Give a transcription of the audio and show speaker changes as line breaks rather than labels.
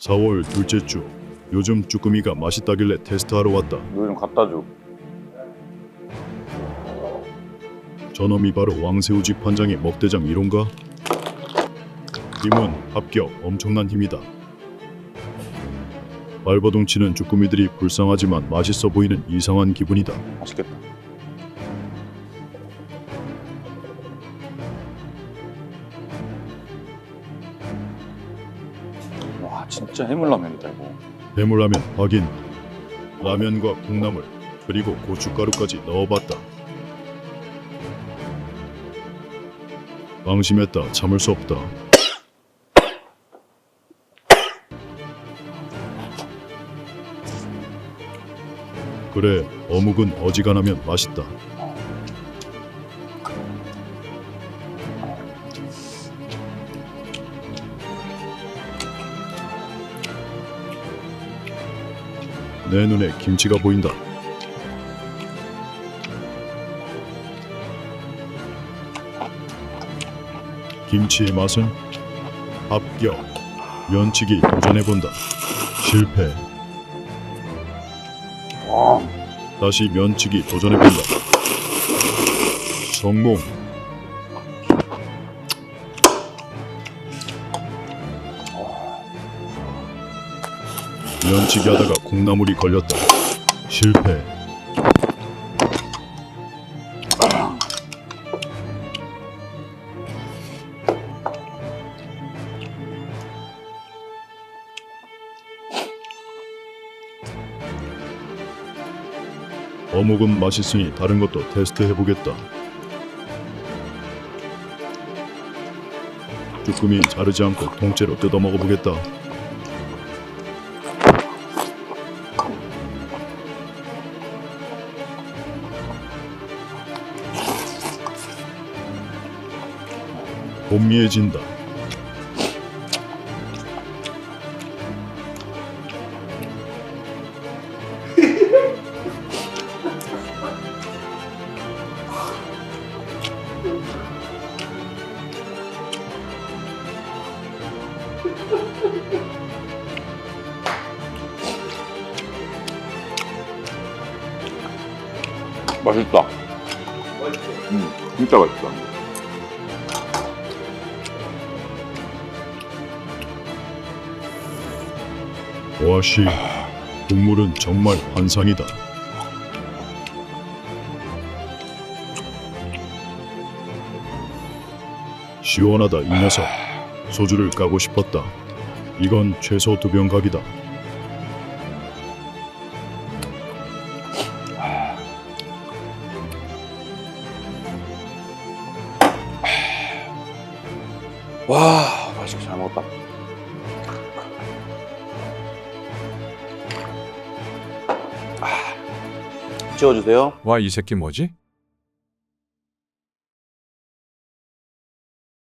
4월 둘째 주 요즘 쭈꾸미가 맛있다길래 테스트하러 왔다.
이거 좀 갖다 줘.
저놈이 바로 왕새우집 판장의 먹대장 1호인가? 힘은 합격 엄청난 힘이다. 발버둥 치는 쭈꾸미들이 불쌍하지만 맛있어 보이는 이상한 기분이다.
맛있겠다. 진짜 해물라면이다 이거.
해물라면 확인. 라면과 콩나물 그리고 고춧가루까지 넣어봤다. 방심했다. 참을 수 없다. 그래, 어묵은 어지간하면 맛있다. 내 눈에 김치가 보인다. 김치의 맛은 합격. 면치기 도전해본다. 실패.
와
다시 면치기 도전해본다. 성공. 면치기 하다가 콩나물이 걸렸다. 실패. 어묵은 맛있으니 다른 것도 테스트해보겠다. 쭈꾸미 자르지 않고 통째로 뜯어 먹어보겠다. 봄미해진다.
맛있다. 음 진짜 맛있다.
와씨, 국물은 정말 환상이다. 시원하다 이 녀석. 소주를 까고 싶었다. 이건 최소 두 병 각이다.
와 맛있게 잘 먹었다. 아, 찍어주세요.
와 이 새끼 뭐지?